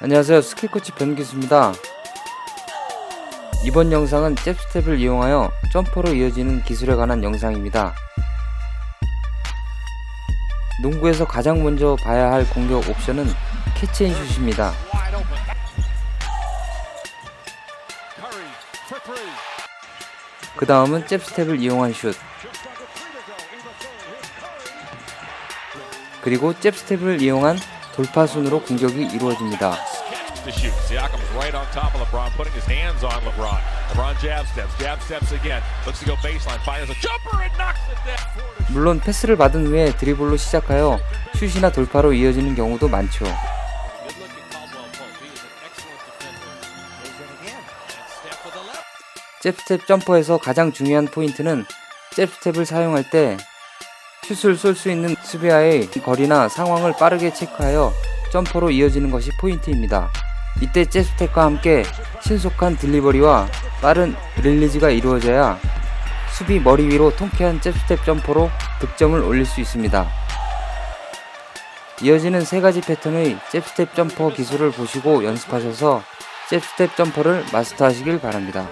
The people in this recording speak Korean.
안녕하세요 스킬코치 변기수입니다 이번 영상은 잽스텝을 이용하여 점퍼로 이어지는 기술에 관한 영상입니다 농구에서 가장 먼저 봐야 할 공격 옵션은 캐치앤슛입니다. 그 다음은 잽스텝을 이용한 슛. 그리고 잽스텝을 이용한 돌파순으로 공격이 이루어집니다 catch to shoot. Siakam's right on top of LeBron, putting his hands on LeBron. LeBron jab steps, jab steps again. Looks to go baseline, fires a jumper and knocks it down. 물론 패스를 받은 후에 드리블로 시작하여 슛이나 돌파로 이어지는 경우도 많죠. 잽스텝 점퍼에서 가장 중요한 포인트는 잽스텝을 사용할 때 슛을 쏠 수 있는 수비와의 거리나 상황을 빠르게 체크하여 점퍼로 이어지는 것이 포인트입니다. 이때 잽스텝과 함께 신속한 딜리버리와 빠른 릴리즈가 이루어져야 수비 머리 위로 통쾌한 잽스텝 점퍼로 득점을 올릴 수 있습니다. 이어지는 세 가지 패턴의 잽스텝 점퍼 기술을 보시고 연습하셔서 잽스텝 점퍼를 마스터하시길 바랍니다.